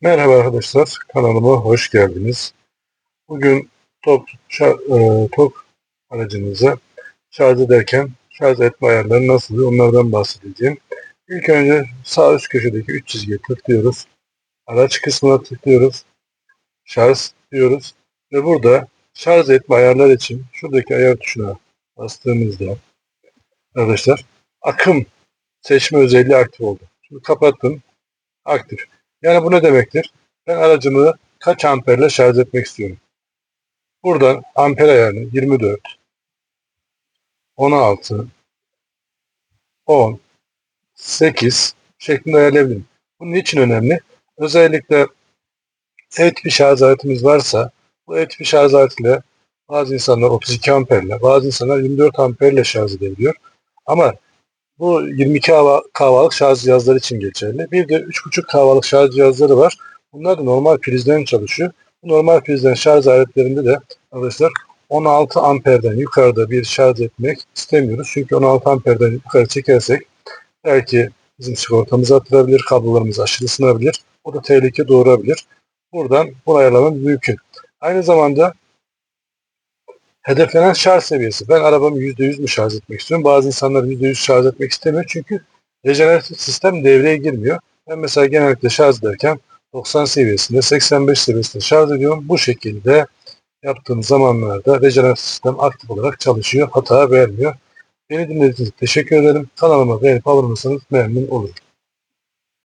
Merhaba arkadaşlar, kanalıma hoş geldiniz. Bugün TOK, şa- e, TOK aracınıza şarj ederken şarj etme ayarları nasıl onlardan bahsedeceğim. İlk önce sağ üst köşedeki 3 çizgiye tıklıyoruz. Araç kısmına tıklıyoruz. Şarj diyoruz. Ve burada şarj etme ayarlar için şuradaki ayar tuşuna bastığımızda arkadaşlar akım seçme özelliği aktif oldu. Şimdi kapattım. Aktif. Yani bu ne demektir? Ben aracımı kaç amperle şarj etmek istiyorum. Buradan amper ayarını 24, 16, 10, 8 şeklinde ayarlayabilirim. Bu niçin önemli? Özellikle ev tipi şarj aletimiz varsa bu ev tipi şarj aletiyle bazı insanlar 32 amperle, bazı insanlar 24 amperle şarj edebiliyor. Ama bu 22 hava- kahvalık şarj cihazları için geçerli. Bir de 3.5 kahvalık şarj cihazları var. Bunlar da normal prizden çalışıyor. Bu normal prizden şarj aletlerinde de arkadaşlar 16 amperden yukarıda bir şarj etmek istemiyoruz. Çünkü 16 amperden yukarı çekersek belki bizim sigortamızı atılabilir, kablolarımız aşırı ısınabilir. O da tehlike doğurabilir. Buradan bunu ayarlamam mümkün. Aynı zamanda hedeflenen şarj seviyesi. Ben arabamı %100 mü şarj etmek istiyorum? Bazı insanlar %100 şarj etmek istemiyor çünkü rejeneratif sistem devreye girmiyor. Ben mesela genellikle şarj ederken 90 seviyesinde, 85 seviyesinde şarj ediyorum. Bu şekilde yaptığım zamanlarda rejeneratif sistem aktif olarak çalışıyor, hata vermiyor. Beni dinlediğiniz için teşekkür ederim. Kanalıma beğenip abone olursanız memnun olurum.